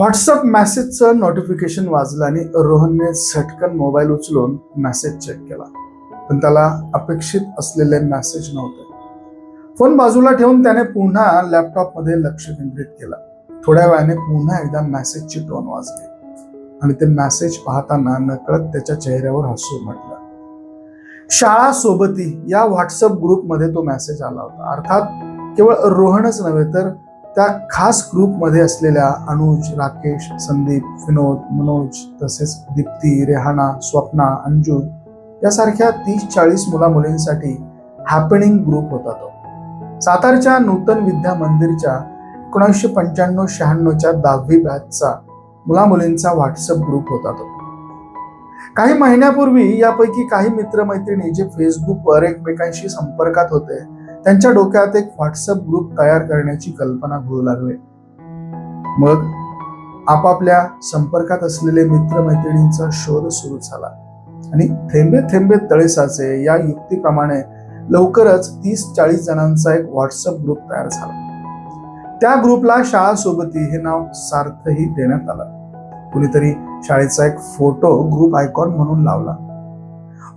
WhatsApp मेसेजचं notification वाजलं आणि रोहनने झटकन मोबाईल उचलून मेसेज चेक केला. पण त्याला अपेक्षित असलेले मेसेज नव्हते. फोन बाजूला ठेवून त्याने पुन्हा लॅपटॉपमध्ये लक्ष केंद्रित केलं. थोड्या वेळाने पुन्हा एकदा मेसेजची टोन वाजली. आणि ते मेसेज पाहताना नकळत त्याच्या चेहऱ्यावर हसू म्हटलं. शाळा सोबती या व्हॉट्सअप ग्रुपमध्ये तो मेसेज आला होता. अर्थात केवळ रोहनच नव्हे तर त्या खास ग्रुपमध्ये असलेल्या अनुज राकेश संदीप विनोद मनोज तसेच दीप्ती रेहाना स्वप्ना अंजू यासारख्या तीस चाळीस मुला मुलींसाठी हॅपनिंग ग्रुप होता तो. सातारच्या नूतन विद्या मंदिरच्या एकोणीसशे पंच्याण्णव शहाण्णवच्या दहावी बॅचचा मुला मुलींचा व्हॉट्सअप ग्रुप होता तो. काही महिन्यापूर्वी यापैकी काही मित्रमैत्रिणी जे फेसबुकवर एकमेकांशी संपर्कात होते त्यांच्या डोक्यात एक व्हॉट्सअप ग्रुप तयार करण्याची कल्पना घडू लागले. मग आपापल्या संपर्कात असलेले मित्रमैत्रिणींचा शोध सुरू झाला. आणि थेंबे थेंबे तळे साचे या युक्तीप्रमाणे लवकरच तीस चाळीस जणांचा एक व्हॉट्सअप ग्रुप तयार झाला. त्या ग्रुपला शाळा सोबती हे नाव सार्थही देण्यात आलं. कुणीतरी शाळेचा एक फोटो ग्रुप आयकॉन म्हणून लावला.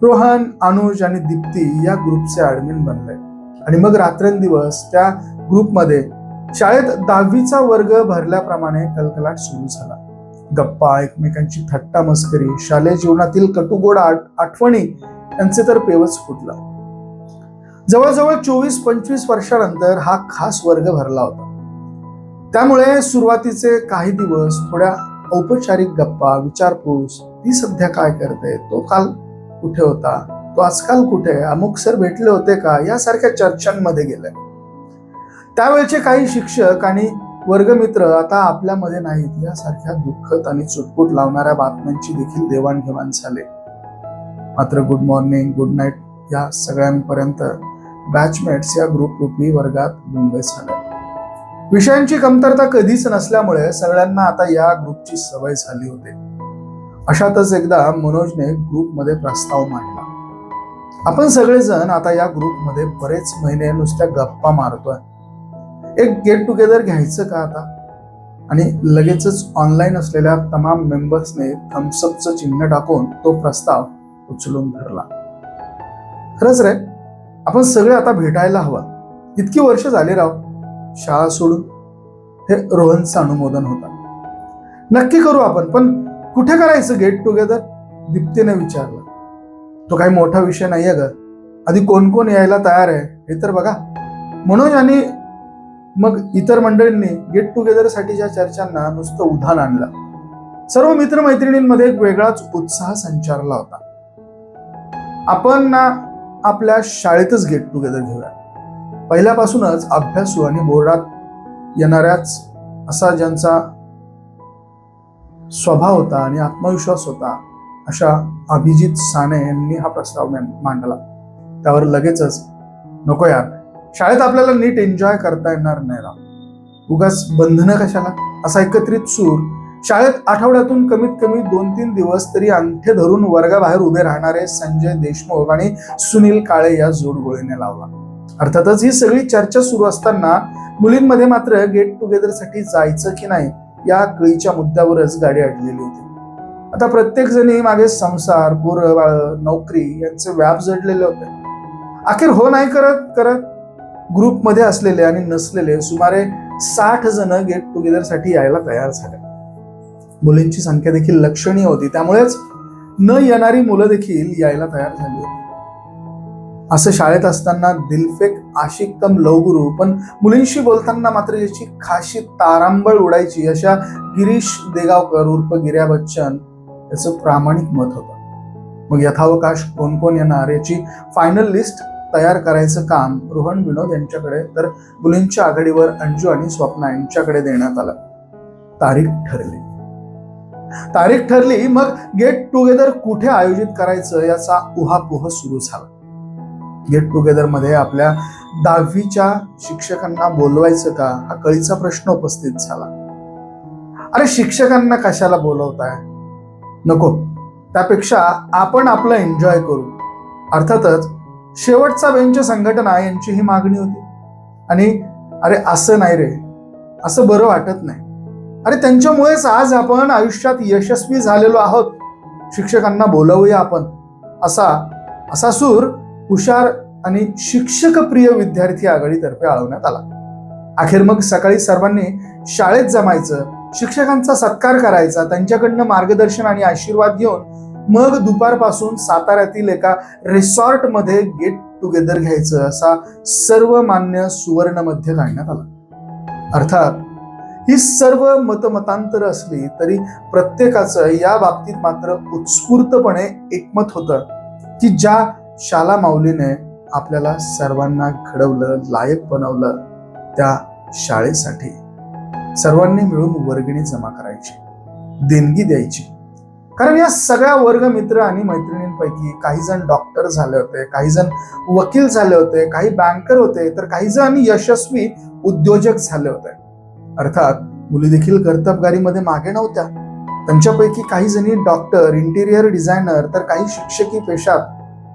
रोहन अनुज आणि दीप्ती या ग्रुपचे ऍडमिन बनले. आणि मग रात्रंदिवस त्या ग्रुपमध्ये शाळेत दहावीचा वर्ग भरल्याप्रमाणे कलकलाट सुरू झाला. गप्पा एकमेकांची थट्टा मस्करी शालेय जीवनातील कटुगोड आठ- आठवणी यांचे तर पेवच फुटला. जवळजवळ चोवीस पंचवीस वर्षानंतर हा खास वर्ग भरला होता. त्यामुळे सुरुवातीचे काही दिवस थोड्या औपचारिक गप्पा विचारपूस ती सध्या काय करते तो काल कुठे होता? तो आजकाल कुठे आहे? अमुक सर भेटले होते का? यासारख्या चर्चांमध्ये गेले त्यावेळचे काही शिक्षक आणि वर्गमित्र आता आपल्यामध्ये नाहीत. यासारख्या दुःखद आणि चुटपुट लावणाऱ्या बातम्यांची देखील देवाणघेवाण झाले. मात्र गुड मॉर्निंग गुड नाईट या सगळ्यांपर्यंत बॅचमेट्स या ग्रुप रूपी वर्गात मुंबई झाले. विषयांची कमतरता कधीच नसल्यामुळे सगळ्यांना आता या ग्रुपची सवय झाली होती. अशातच एकदा मनोजने ग्रुपमध्ये प्रस्ताव मांडला. आपण सगळेजण आता या ग्रुपमध्ये बरेच महिने नुसत्या गप्पा मारतोय. एक गेट टुगेदर घ्यायचं का आता? आणि लगेचच ऑनलाईन असलेल्या तमाम मेंबर्सने थम्सअपचं चिन्ह टाकून तो प्रस्ताव उचलून धरला. खरंच रे आपण सगळे आता भेटायला हवं. इतकी वर्ष झाली राव शाळा सोडून. हे रोहनचं अनुमोदन होता. नक्की करू आपण पण कुठे करायचं गेट टुगेदर दीप्तीने विचारलं. तो काही मोठा विषय नाहीये ग. आधी कोण कोण यायला तयार आहे हे तर बघा. म्हणून आणि मग इतर मंडळींनी गेट टुगेदर साठीच्या चर्चांना नुसतं उधाण आणलं. सर्व मित्रमैत्रिणींमध्ये एक वेगळाच उत्साह संचारला होता. आपण ना आपल्या शाळेतच गेट टुगेदर घेऊया. पहिल्यापासूनच अभ्यासू आणि बोर्डात येणाऱ्याच असा ज्यांचा स्वभाव होता आणि आत्मविश्वास होता अशा अभिजित साने यांनी हा प्रस्ताव मान- मांडला. त्यावर लगेचच नको यार शाळेत आपल्याला नीट एन्जॉय करता येणार नाही राव. उगाच बंधनं कशाला? असा एकत्रित सूर. शाळेत आठवड्यातून कमीत कमी दोन तीन दिवस तरी अंगठे धरून वर्गाबाहेर उभे राहणारे संजय देशमुख आणि सुनील काळे या जोडगोळीने लावला. अर्थातच ही सगळी चर्चा सुरू असताना मुलींमध्ये मात्र गेट टुगेदरसाठी जायचं की नाही या कळीच्या मुद्द्यावरच गाडी अडलेली होती. आता प्रत्येक जणी मागे संसार पोरं बाळ नोकरी यांचे व्याप जडलेले होते. अखेर हो नाही करत करत ग्रुपमध्ये असलेले आणि नसलेले सुमारे साठ जण गेट टुगेदरसाठी यायला तयार झाले. मुलींची संख्या देखील लक्षणीय होती. त्यामुळेच न येणारी मुलं देखील यायला तयार झाली होती. असं शाळेत असताना दिलफेक आशिकतम लवगुरू पण मुलींशी बोलताना मात्र याची खाशी तारांबळ उडायची अशा गिरीश देगावकर उर्फ गिर्या बच्चन याचं प्रामाणिक मत होतं. मग यथावकाश कोण कोण येणार याची फायनल लिस्ट तयार करायचं काम रोहन विनोद यांच्याकडे तर मुलींच्या आघाडीवर अंजू आणि स्वप्ना यांच्याकडे देण्यात आलं. तारीख ठरली. तारीख ठरली मग गेट टुगेदर कुठे आयोजित करायचं याचा उहापोह सुरू झाला. गेट टुगेदरमध्ये आपल्या दहावीच्या शिक्षकांना बोलवायचं का हा कळीचा प्रश्न उपस्थित झाला. अरे शिक्षकांना कशाला बोलवताय? नको. त्यापेक्षा आपण आपलं एन्जॉय करू. अर्थातच शेवटचा बेंच संघटना यांची ही मागणी होती. आणि अरे असं नाही रे. असं बरं वाटत नाही. अरे त्यांच्यामुळेच आज आपण आयुष्यात यशस्वी झालेलो आहोत. शिक्षकांना बोलवूया आपण. असा असा सूर हुशार आणि शिक्षक प्रिय विद्यार्थी आघाडीतर्फे आळवण्यात आला. अखेर मग सकाळी सर्वांनी शाळेत जमायचं शिक्षकांचा सत्कार करायचा त्यांच्याकडनं मार्गदर्शन आणि आशीर्वाद घेऊन मग दुपारपासून साताऱ्यातील एका रिसॉर्टमध्ये गेट टुगेदर घ्यायचं असा सर्वमान्य सुवर्णमध्ये काढण्यात आला. अर्थात ही सर्व मतमतांतर असली तरी प्रत्येकाचं या बाबतीत मात्र उत्स्फूर्तपणे एकमत होतं की ज्या शाला माऊलीने आपल्याला सर्वांना घडवलं लायक बनवलं त्या शाळेसाठी. सर्वांनी मिळून वर्गणी जमा करायची देणगी द्यायची. कारण या सगळ्या वर्ग मित्र आणि मैत्रिणींपैकी काही जण डॉक्टर झाले होते काही जण वकील झाले होते काही बँकर होते तर काही जण यशस्वी उद्योजक झाले होते. अर्थात मुली देखील कर्तबगारीमध्ये मागे नव्हत्या. त्यांच्यापैकी काही जणी डॉक्टर इंटिरियर डिझायनर तर काही शिक्षकी पेशात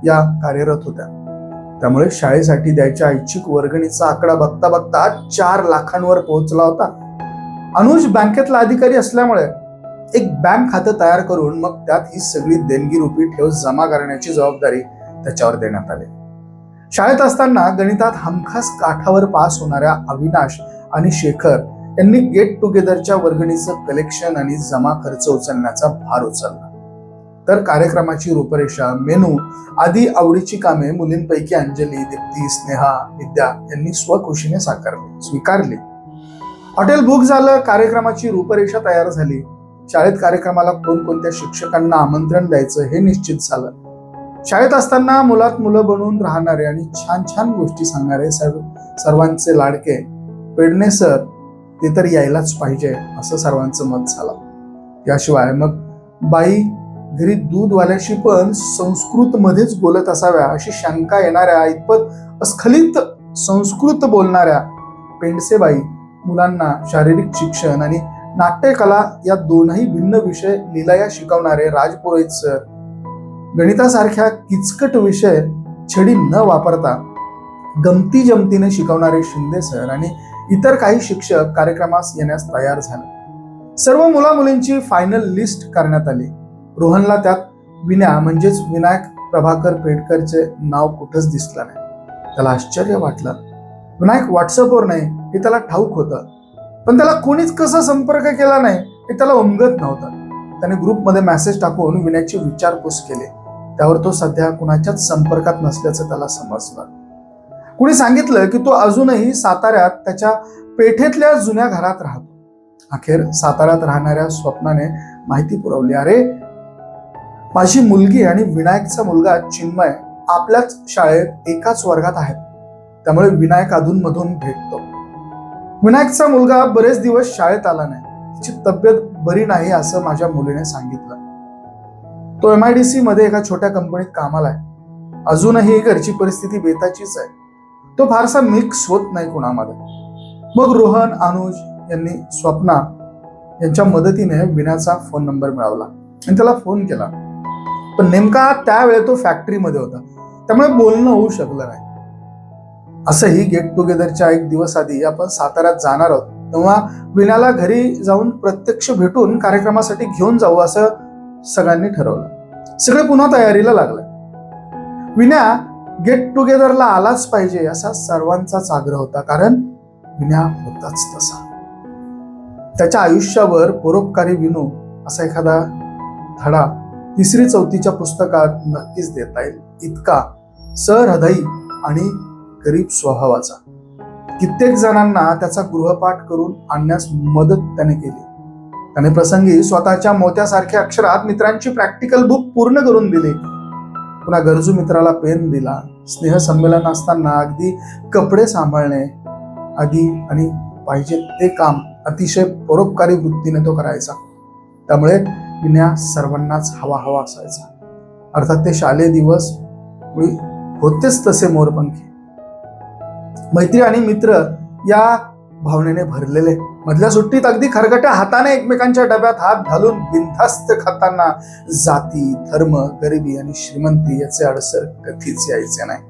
या कार्यरत होत्या. त्यामुळे शाळेसाठी द्यायच्या ऐच्छिक वर्गणीचा आकडा बघता बघता चार लाखांवर पोहोचला होता. अनुज बँकेतला अधिकारी असल्यामुळे एक बँक खातं तयार करून मग त्यात ही सगळी देणगी रुपी ठेव जमा करण्याची जबाबदारी त्याच्यावर देण्यात आली. शाळेत असताना गणितात हमखास काठावर पास होणाऱ्या अविनाश आणि शेखर यांनी गेट टुगेदरच्या वर्गणीचं कलेक्शन आणि जमा खर्च उचलण्याचा भार उचलला. तर कार्यक्रमाची रूपरेषा मेनू आदी आवडीची कामे मुलींपैकी अंजली दीप्ती स्नेहा विद्या यांनी स्वखुशीने साकारली स्वीकारली. हॉटेल बुक झालं कार्यक्रमाची रूपरेषा तयार झाली. शाळेत कार्यक्रमाला कोणकोणत्या शिक्षकांना आमंत्रण द्यायचं हे निश्चित झालं. शाळेत असताना मुलात मुलं बनून राहणारे आणि छान छान गोष्टी सांगणारे सर्व सर्वांचे लाडके. पेडणे सर ते तर यायलाच पाहिजे असं सर्वांचं मत झालं. याशिवाय मग बाई घरी दूधवाल्याशी पण संस्कृत मध्येच बोलत असाव्या अशी शंका येणाऱ्या इतपत अस्खलित संस्कृत बोलणाऱ्या पेंडसेबाई मुलांना शारीरिक शिक्षण आणि नाट्यकला या दोनही भिन्न विषय लिलाया शिकवणारे राजपुरोहित सर. गणितासारख्या किचकट विषय छडी न वापरता गमती जमतीने शिकवणारे शिंदे सर आणि इतर काही शिक्षक कार्यक्रमास येण्यास तयार झाले. सर्व मुला मुलींची फायनल लिस्ट करण्यात आली. रोहनला त्यात विना म्हणजेच विनायक प्रभाकर पेडकरचे नाव कुठंच दिसलं नाही. त्याला आश्चर्य वाटलं. विनायक व्हॉट्सअपवर नाही. हे त्याला ठाऊक होतं. पण त्याला कोणीच कसा संपर्क केला नाही हे त्याला उमगत नव्हतं. त्याने ग्रुपमध्ये मेसेज टाकून विनायकची विचारपूस केली. त्यावर तो सध्या कुणाच्याच संपर्कात नसल्याचं त्याला समजलं. कुणी सांगितलं की तो अजूनही साताऱ्यात त्याच्या पेठेतल्या जुन्या घरात राहतो. अखेर साताऱ्यात राहणाऱ्या स्वप्नाने माहिती पुरवली. अरे माझी मुलगी आणि विनायकचा मुलगा चिन्मय आपल्याच शाळेत एकाच वर्गात आहेत. त्यामुळे विनायक अधूनमधून भेटतो. विनायकचा मुलगा बरेच दिवस शाळेत आला नाही. तिची तब्येत बरी नाही असं माझ्या मुलीने सांगितलं. तो एम आय डी सी मध्ये एका छोट्या कंपनीत कामाला आहे. अजूनही घरची परिस्थिती बेताचीच आहे. तो फारसा मिक्स होत नाही कुणामध्ये. मग रोहन अनुज यांनी स्वप्ना यांच्या मदतीने विनाचा फोन नंबर मिळवला आणि त्याला फोन केला. पण नेमका त्यावेळे तो फॅक्टरीमध्ये होता. त्यामुळे बोलणं होऊ शकलं नाही. असंही गेट टुगेदरच्या एक दिवस आधी आपण साताऱ्यात जाणार आहोत. तेव्हा विनाला घरी जाऊन प्रत्यक्ष भेटून कार्यक्रमासाठी घेऊन जाऊ असं सगळ्यांनी ठरवलं. सगळे पुन्हा तयारीला लागले. विना गेट टुगेदरला आलाच पाहिजे असा सर्वांचाच आग्रह होता. कारण विना होताच तसा. त्याच्या आयुष्यावर परोपकारी विनू असा एखादा धडा तिसरी चौथीच्या पुस्तकात नक्कीच देता येईल. इतका सहृदयी आणि गरीब स्वभावाचा. कित्येक जणांना त्याचा गृहपाठ करून आणण्यास मदत त्याने केली. त्याने प्रसंगी स्वतःच्या मोत्यासारख्या अक्षरात मित्रांची प्रॅक्टिकल बुक पूर्ण करून दिली. पुन्हा गरजू मित्राला पेन दिला. स्नेहसंमेलन असताना अगदी कपडे सांभाळणे आधी आणि पाहिजे ते काम अतिशय परोपकारी वृत्तीने तो करायचा. त्यामुळे विन्या सर्वांनाच हवा हवा असायचा. अर्थात ते शालेय दिवस होतेच तसे मोरपंखी. मैत्री आणि मित्र या भावनेने भरलेले. मधल्या सुट्टीत अगदी खरगट्या हाताने एकमेकांच्या डब्यात हात घालून बिनधास्त खाताना जाती धर्म गरिबी आणि श्रीमंती याचे अडसर कधीच यायचे नाही.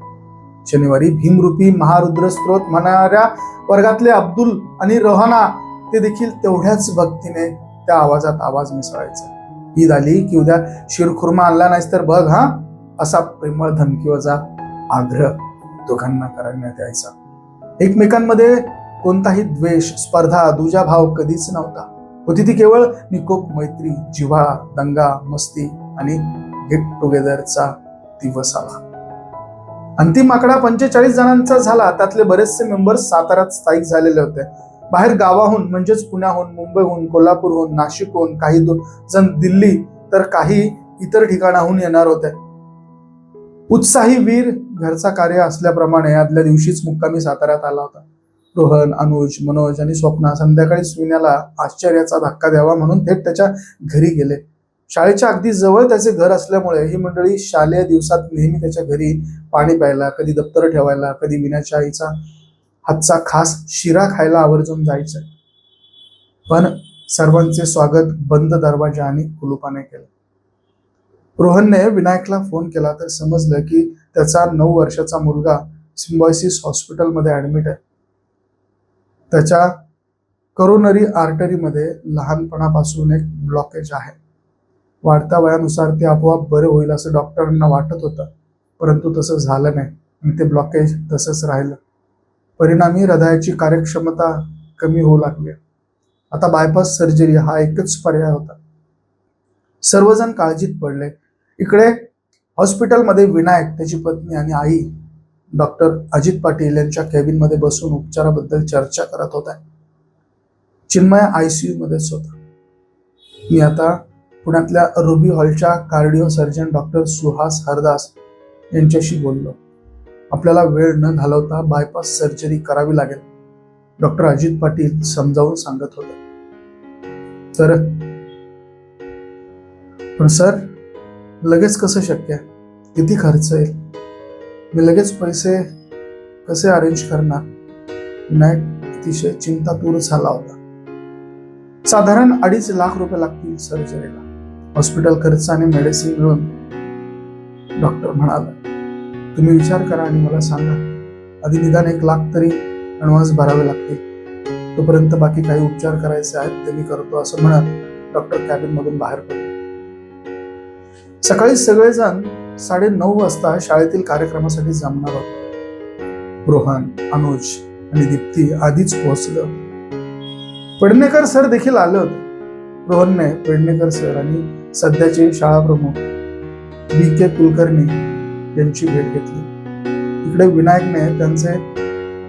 शनिवारी भीमरूपी महारुद्र स्त्रोत म्हणणाऱ्या वर्गातले अब्दुल आणि रोहना ते देखील तेवढ्याच भक्तीने त्या आवाजात आवाज मिसळायचा. ईद आली की उद्या शिरखुर्मा आणला नाहीस तर बघ हा असा प्रेमळ धमकीवजा आग्रह दोघांना करण्यात यायचा. एकमेकांमध्ये कोणताही द्वेष स्पर्धा दुजाभाव कधीच नव्हता. होती ती केवळ निकोप मैत्री जिव्हा दंगा मस्ती आणि गेट टुगेदरचा दिवस आला. अंतिम आकडा पंचेचाळीस जणांचा झाला. त्यातले बरेचसे मेंबर्स साताऱ्यात स्थायिक झालेले होते. बाहेर गावाहून म्हणजेच पुण्याहून मुंबईहून कोल्हापूरहून नाशिकहून काही दोन जण दिल्ली तर काही इतर ठिकाणाहून येणार होते. उत्साही वीर घरचा कार्य असल्याप्रमाणे आदल्या दिवशीच मुक्कामी साताऱ्यात आला होता. रोहन अनुज मनोज आणि स्वप्ना संध्याकाळी स्विन्याला आश्चर्याचा धक्का द्यावा म्हणून थेट त्याच्या घरी गेले. शाळेच्या अगदी जवळ त्याचे घर असल्यामुळे ही मंडळी शालेय दिवसात नेहमी त्याच्या घरी पाणी प्यायला कधी दप्तर ठेवायला कधी विण्याच्या आईचा हातचा खास शिरा खायला आवर्जून जायचं. पण सर्वांचे स्वागत बंद दरवाजा आणि कुलुपाने केलं. रोहनने विनायकला फोन केला तर समजलं की त्याचा नऊ वर्षाचा मुलगा सिम्बॉयसिस हॉस्पिटलमध्ये ऍडमिट आहे. त्याच्या करोनरी आर्टरीमध्ये लहानपणापासून एक ब्लॉकेज आहे. वाढत्या वयानुसार ते आपोआप बरं होईल असं डॉक्टरांना वाटत होतं परंतु तसं झालं नाही आणि ते ब्लॉकेज तसंच राहिलं. परिणामी हृदयाची कार्यक्षमता कमी होऊ लागली. आता बायपास सर्जरी हा एकच पर्याय होता. सर्वजण काळजीत पडले. इकडे हॉस्पिटलमध्ये विनायक त्याची पत्नी आणि आई डॉक्टर अजित पाटील यांच्या केबिनमध्ये बसून उपचाराबद्दल चर्चा करत होता चिन्मय आयसीयू मध्येच होता मी आता पुण्यातल्या रुबी हॉलच्या cardio surgeon doctor Suhas Hardas यांच्याशी बोललो. आपल्याला वेळ न घालवता बायपास सर्जरी करावी लागेल डॉक्टर अजित पाटील समजावून सांगत होते. तर पण सर लगेच कसं शक्य आहे? किती खर्च येईल? मी लगेच पैसे कसे अरेंज करणार? विनायक अतिशय चिंतातूर झाला होता. साधारण अडीच लाख रुपये लागतील सर्जरीला हॉस्पिटल खर्च आणि मेडिसिन मिळून डॉक्टर म्हणाला तुम्ही विचार करा आणि मला सांगा. आधी निदान एक लाख तरी ऍडव्हान्स भरावे लागतील. तोपर्यंत बाकी काही उपचार करायचे आहेत ते मी करतो असं म्हणत डॉक्टर कॅबिन मधून बाहेर पडतो सकाळी सगळेजण साडे नऊ वाजता शाळेतील कार्यक्रमासाठी जमणार होतो. रोहन अनुज आणि दीप्ती आधीच पोहोचलं. पेडणेकर सर देखील आले होते. रोहनने पेडणेकर सर आणि सध्याचे शाळा प्रमुख बी के कुलकर्णी यांची भेट घेतली. इकडे विनायकने त्यांचे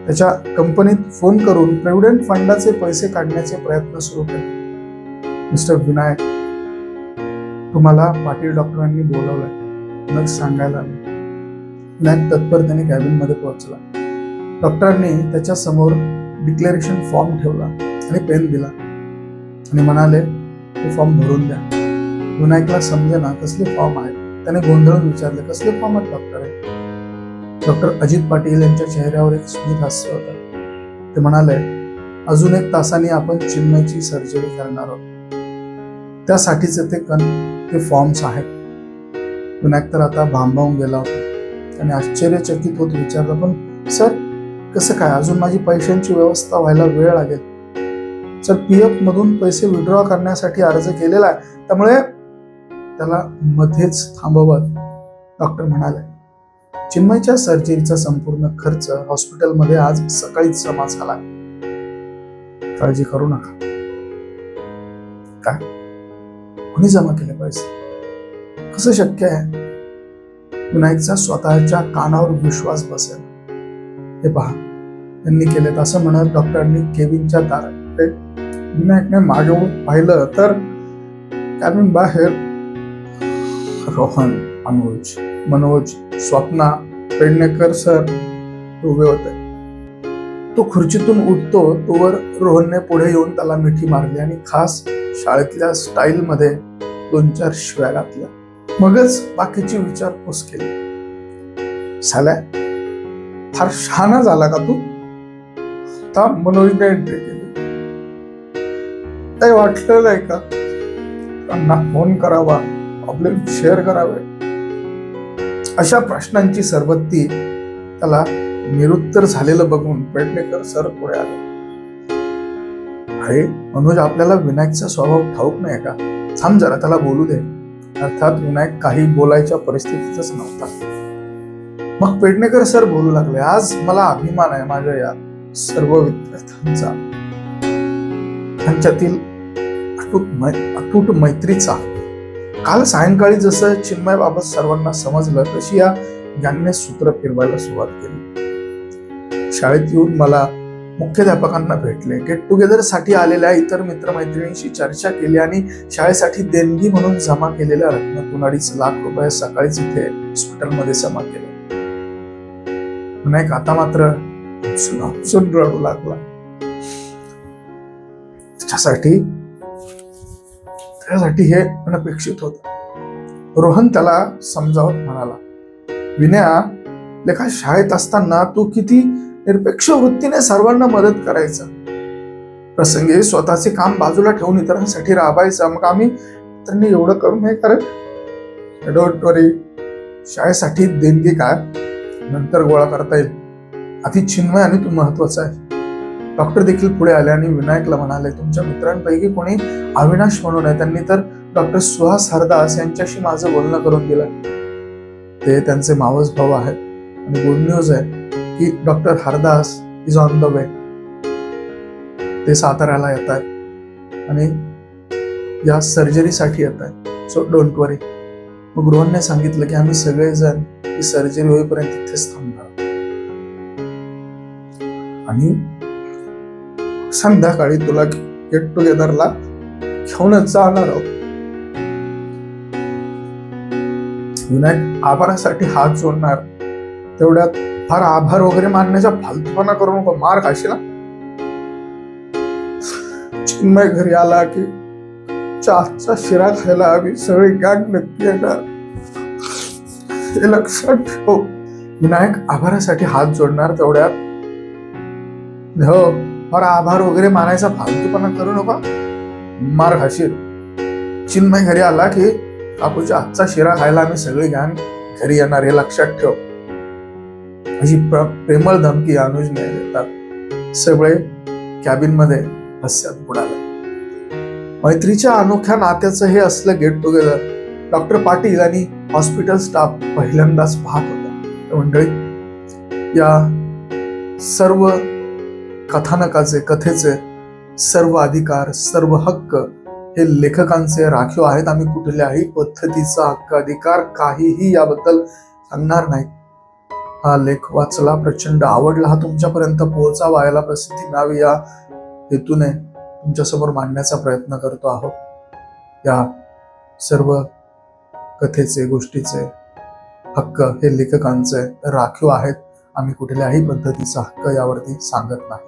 त्याच्या कंपनीत फोन करून प्रेव्हिडंट फंडाचे पैसे काढण्याचे प्रयत्न सुरू केले. मिस्टर विनायक तुम्हाला पाटील डॉक्टरांनी बोलवलंय. मग सांगायला आलं. तत्परतेने कॅबिनमध्ये पोहोचला. डॉक्टरांनी त्याच्यासमोर डिक्लेरेशन फॉर्म ठेवला आणि पेन दिला. आणि म्हणाले ते फॉर्म भरून द्या. विनायकला समजेना कसले फॉर्म आहेत. त्याने गोंधळून विचारले कसले फॉर्म आहेत डॉक्टर? आहे डॉक्टर अजित पाटील यांच्या चेहऱ्यावर एक स्मित हास्य होतं. ते म्हणाले अजून एक तासाने आपण चिन्मयची सर्जरी करणार आहोत. त्यासाठीचे ते कन ते फॉर्म्स आहेत. विनायक तर आता भांबावून गेला होता. आणि आश्चर्यचकित होत विचारलं पण सर कसं काय? अजून माझी पैशांची व्यवस्था व्हायला वेळ लागेल. सर पी एफ मधून पैसे विड्रॉ करण्यासाठी अर्ज केलेला आहे. त्यामुळे त्याला मध्येच थांबवत डॉक्टर म्हणाले चिन्मयच्या सर्जरीचा संपूर्ण खर्च हॉस्पिटलमध्ये आज सकाळीच जमा झाला. काळजी करू नका. काय? कोणी जमा केले पाहिजे? कसं शक्य आहे? विनायकचा स्वतःच्या कानावर विश्वास बसेल. हे पहा त्यांनी केलेत असं म्हणत डॉक्टरांनी केबिनच्या दारात विनायकने मागे पाहिलं तर कॅबिन बाहेर रोहन अनुज मनोज स्वप्ना पेडणेकर सर उभे होते. तो खुर्चीतून उठतो तोवर रोहनने पुढे येऊन त्याला मिठी मारली आणि खास शाळेतल्या स्टाईल मध्ये दोन चार शिव्या घातल्या. मगच बाकीची विचारपूस केली. साल्या फार शहाणा झाला का तू? आता मनोजने एंट्री केली. काही वाटलं नाही का? त्यांना फोन करावा प्रॉब्लेम शेअर करावे. अशा प्रश्नांची सरबत्ती त्याला निरुत्तर झालेलं बघून पेडणेकर सर पुढे आले. अरे मनोज आपल्याला विनायकचा स्वभाव ठाऊक नाही का? थांब जरा त्याला बोलू दे. अर्थात विनायक काही बोलायच्या परिस्थितीतच नव्हता. मग पेडणेकर सर बोलू लागले आज मला अभिमान आहे माझ्या या सर्व विद्यार्थ्यांचा. त्यांच्यातील अटूट मै अतूट मैत्रीचा. काल सायंकाळी जसं चिन्मय बाबत सर्वांना समजलं तशी या ज्ञानने सूत्र फिरवायला सुरुवात केली. शाळेत येऊन मला मुख्याध्यापकांना भेटले. गेट टुगेदरसाठी आलेल्या इतर मित्रमैत्रिणींशी चर्चा केली आणि शाळेसाठी देणगी म्हणून जमा केलेल्या रकमेतून अडीच लाख रुपये सकाळीच इथे हॉस्पिटलमध्ये जमा केले. विनायक आता मात्र रडू लागला. त्याच्यासाठी त्यासाठी हे अनपेक्षित होत. रोहन त्याला समजावत म्हणाला विनया लेखा शाळेत असताना तू किती निरपेक्ष वृत्तीने सर्वांना मदत करायचं. प्रसंगी स्वतःचे काम बाजूला ठेवून इतरांसाठी राबायचं. मग आम्ही त्यांनी एवढं करून हे करत डोंट वरी शाळेसाठी देणगी काय नंतर गोळा करता येईल. आधी चिन्मय आणि तू महत्वाचं आहे. डॉक्टर देखील पुढे आले आणि विनायकला म्हणाले तुमच्या मित्रांपैकी कोणी अविनाश म्हणून आहे त्यांनी तर डॉक्टर सुहास हरदास यांच्याशी माझं बोलणं करून दिलं. ते त्यांचे मावस भाऊ आहेत आणि गुड न्यूज आहे. की doctor Hardas is on the way ते साताऱ्याला येत आहेत आणि या सर्जरीसाठी येत आहेत सो डोंट वरी मग रोहनने सांगितलं की आम्ही सगळेजण ही सर्जरी होईपर्यंत तिथेच थांबणार आणि संध्याकाळी तुला गेट टुगेदरला घेऊनच जाणार आहोत. विनायक आभारासाठी हात जोडणार. तेवढ्यात फार आभार वगैरे मानण्याचा फालतूपणा करू नको. मार खाशील चिन्मय घरी आला की चहाचा शिरा खायला आम्ही सगळी गॅग नक्की येणार. हे लक्षात ठेव. विनायक आभारासाठी हात जोडणार तेवढ्यात. हो फार आभार वगैरे मानायचा फालतूपणा करू नका. मार खाशील. चिन्मय घरी आला की कापूच्या आजचा शिरा खायला आम्ही सगळी गॅंग घरी येणार हे लक्षात ठेव. अशी प्र- प्रेमळ धमकी अनुजने देतात. सगळे कॅबिनमध्ये हस्यात बुडाले. मैत्रीच्या अनोख्या नात्याचं हे असलं गेट टुगेदर डॉक्टर पाटील आणि हॉस्पिटल स्टाफ पहिल्यांदाच पाहत होता. मंडळी या सर्व कथानकाचे कथेचे सर्व अधिकार सर्व हक्क हे लेखकांचे राखीव आहेत. आम्ही कुठल्याही पद्धतीचा हक्क अधिकार काहीही याबद्दल सांगणार नाही. हा लेख वाचला प्रचंड आवडला. हा तुमच्यापर्यंत पोहोचावा याला प्रसिद्धी मिळावी या हेतूने तुमच्यासमोर मांडण्याचा प्रयत्न करतो आहोत. या सर्व कथेचे गोष्टीचे हक्क हे लेखकांचे राखीव आहेत. आम्ही कुठल्याही पद्धतीचा हक्क यावरती सांगत नाही.